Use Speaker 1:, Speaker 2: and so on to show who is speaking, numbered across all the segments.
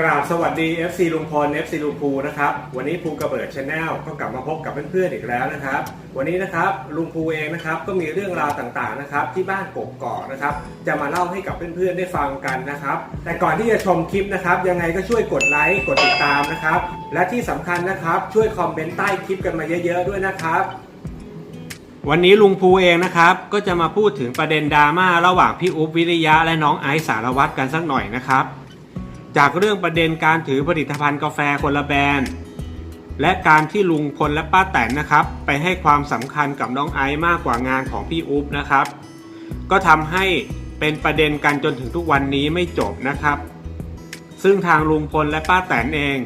Speaker 1: กราบสวัสดี FC ลุงพล FC ลุงภูนะครับ วันนี้ภูกระเบิดชาแนลก็กลับมาพบกับเพื่อนๆอีกแล้วนะครับ วันนี้นะครับลุงภูเองนะครับก็มีเรื่องราวต่างๆนะครับที่บ้านกกอกนะครับ จะมาเล่าให้กับเพื่อนๆได้ฟังกันนะครับ แต่ก่อนที่จะชมคลิปนะครับ ยังไงก็ช่วยกดไลค์กดติดตามนะครับ และที่สำคัญนะครับช่วยคอมเมนต์ใต้คลิปกันมาเยอะๆด้วยนะครับวันนี้ลุงภูเองนะครับ ก็จะมาพูดถึงประเด็นดราม่าระหว่างพี่อุ๊บวิริยะและน้องไอซ์สารวัตรกันสักหน่อยนะครับ จากเรื่องประเด็นการถือผลิตภัณฑ์กาแฟคนละแบรนด์ และการที่ลุงพลและป้าแตนนะครับ ไปให้ความสำคัญกับน้องไอซ์มากกว่างานของพี่อุ๊บนะครับ ก็ทำให้เป็นประเด็นกันจนถึงทุกวันนี้ไม่จบนะครับ ซึ่งทางลุงพลและป้าแตนเอง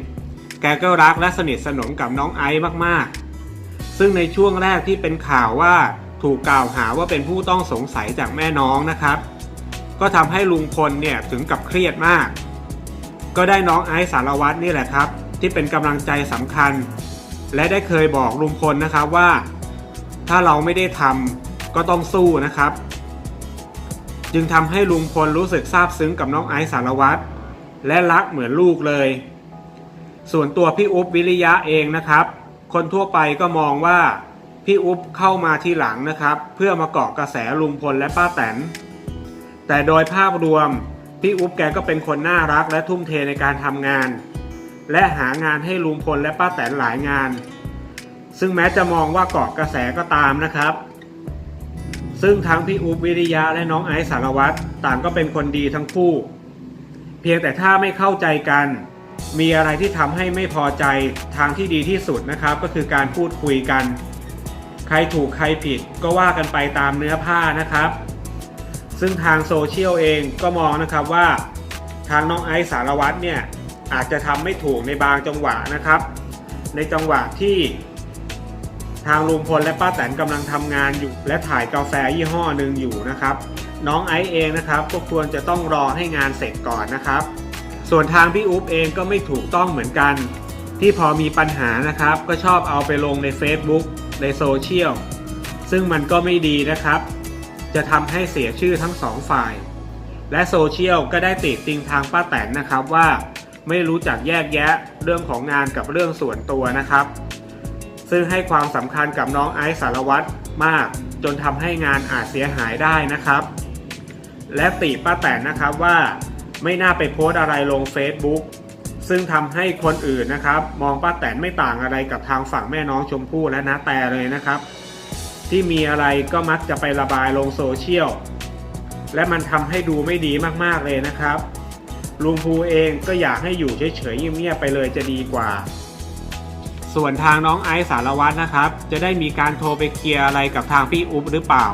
Speaker 1: แกก็รักและสนิทสนมกับน้องไอซ์มากๆ ซึ่งในช่วงแรกที่เป็นข่าวว่าถูกกล่าวหาว่าเป็นผู้ต้องสงสัยจากแม่น้องนะครับ ก็ทำให้ลุงพลเนี่ยถึงกับเครียดมาก ก็ได้น้องไอซ์สารวัตรนี่แหละครับ ที่เป็นกำลังใจสำคัญ และได้เคยบอกลุงพลนะครับว่า ถ้าเราไม่ได้ทำก็ต้องสู้นะครับ จึงทำให้ลุงพลรู้สึกซาบซึ้งกับน้องไอซ์สารวัตรและรักเหมือนลูกเลย ส่วนตัวพี่อุ๊บวิริยะเองนะครับ คนทั่วไปก็มองว่าพี่อุ๊บเข้ามาทีหลังนะครับ เพื่อมาเกาะกระแสลุงพลและป้าแตนแต่โดยภาพรวม พี่อุ๊บแกก็เป็นคนน่ารักและทุ่มเทในการทำงาน และหางานให้ลุงพลและป้าแตนหลายงาน ซึ่งแม้จะมองว่าเกาะกระแสก็ตามนะครับ ซึ่งทั้งพี่อุ๊บวิริยะและน้องไอซ์สารวัตรต่างก็เป็นคนดีทั้งคู่ เพียงแต่ถ้าไม่เข้าใจกัน มีอะไรที่ทำให้ไม่พอใจทางที่ดีที่สุดนะครับ ก็คือการพูดคุยกัน ใครถูกใครผิดก็ว่ากันไปตามเนื้อผ้านะครับ ซึ่งทางโซเชียลเองก็มองนะครับว่าทางน้องไอซ์สารวัตรเนี่ยอาจจะทำไม่ถูกในบางจังหวะนะครับ ในจังหวะที่ทางลุงพลและป้าแตนกำลังทำงานอยู่ และถ่ายกาแฟยี่ห้อหนึ่งอยู่นะครับ น้องไอซ์เองนะครับก็ควรจะต้องรอให้งานเสร็จก่อนนะครับ ส่วนทางพี่อุ๊บเองก็ไม่ถูกต้องเหมือนกัน ที่พอมีปัญหานะครับ ก็ชอบเอาไปลงใน Facebook ในโซเชียลซึ่งมันก็ไม่ดีนะครับ จะทำให้เสียชื่อทั้งสองฝ่าย และโซเชียลก็ได้ติติงทางป้าแตนนะครับว่าไม่รู้จักแยกแยะเรื่องของงานกับเรื่องส่วนตัวนะครับ ซึ่งให้ความสำคัญกับน้องไอซ์สารวัตรมาก จนทำให้งานอาจเสียหายได้นะครับ และติป้าแตนนะครับว่าไม่น่าไปโพสอะไรลง Facebook ซึ่งทำให้คนอื่นนะครับ มองป้าแตนไม่ต่างอะไรกับทางฝั่งแม่น้องชมพู่และนาแต่เลยนะครับ ที่มีอะไรก็มักจะไประบายลงโซเชียล และมันทำให้ดูไม่ดีมากๆเลยนะครับ ลุงภูเองก็อยากให้อยู่เฉยๆเงียบๆไปเลยจะดีกว่า ส่วนทางน้องไอซ์สารวัตรนะครับ จะได้มีการโทรไปเคลียร์อะไรกับทางพี่อุ๊บหรือเปล่า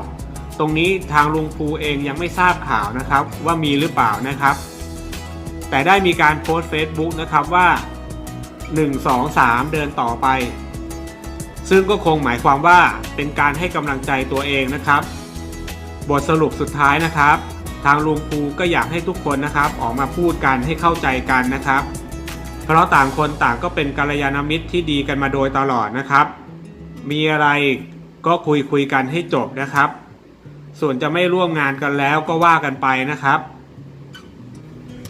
Speaker 1: ตรงนี้ทางลุงภูเองยังไม่ทราบข่าวนะครับ ว่ามีหรือเปล่านะครับ แต่ได้มีการโพสต์ Facebook นะครับว่า 1 2 3 เดินต่อไป ซึ่งก็คงหมายความว่าเป็นการให้กำลังใจตัวเองนะครับ บทสรุปสุดท้ายนะครับ ทางลุงภูก็อยากให้ทุกคนนะครับ ออกมาพูดกันให้เข้าใจกันนะครับ เพราะต่างคนต่างก็เป็นกัลยาณมิตรที่ดีกันมาโดยตลอดนะครับ มีอะไรก็คุยคุยกันให้จบนะครับ ส่วนจะไม่ร่วมงานกันแล้วก็ว่ากันไปนะครับ